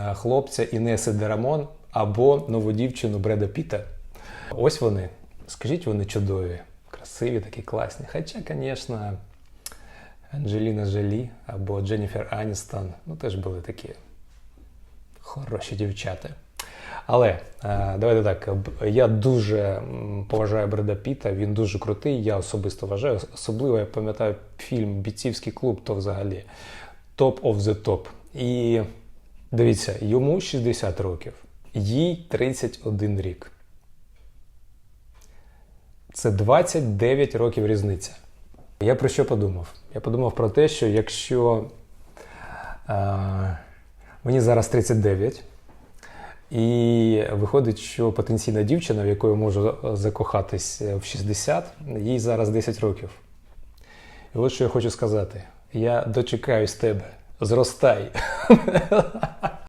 е, хлопця Інеси Дерамон або нову дівчину Бреда Піта. Ось вони. Скажіть, вони чудові, красиві, такі класні. Хоча, звісно, Анджеліна Джолі або Дженніфер Аністон, ну теж були такі хороші дівчата. Але е, давайте так. Я дуже поважаю Бреда Піта, він дуже крутий. Я особисто вважаю. Особливо я пам'ятаю фільм Бійцівський клуб, то взагалі топ of the топ. І дивіться, йому 60 років, їй 31 рік. Це 29 років різниця. Я про що подумав? Я подумав про те, що якщо е, мені зараз 39, і виходить, що потенційна дівчина, в яку я можу закохатись в 60, їй зараз 10 років. І от що я хочу сказати: я дочекаюсь тебе, зростай.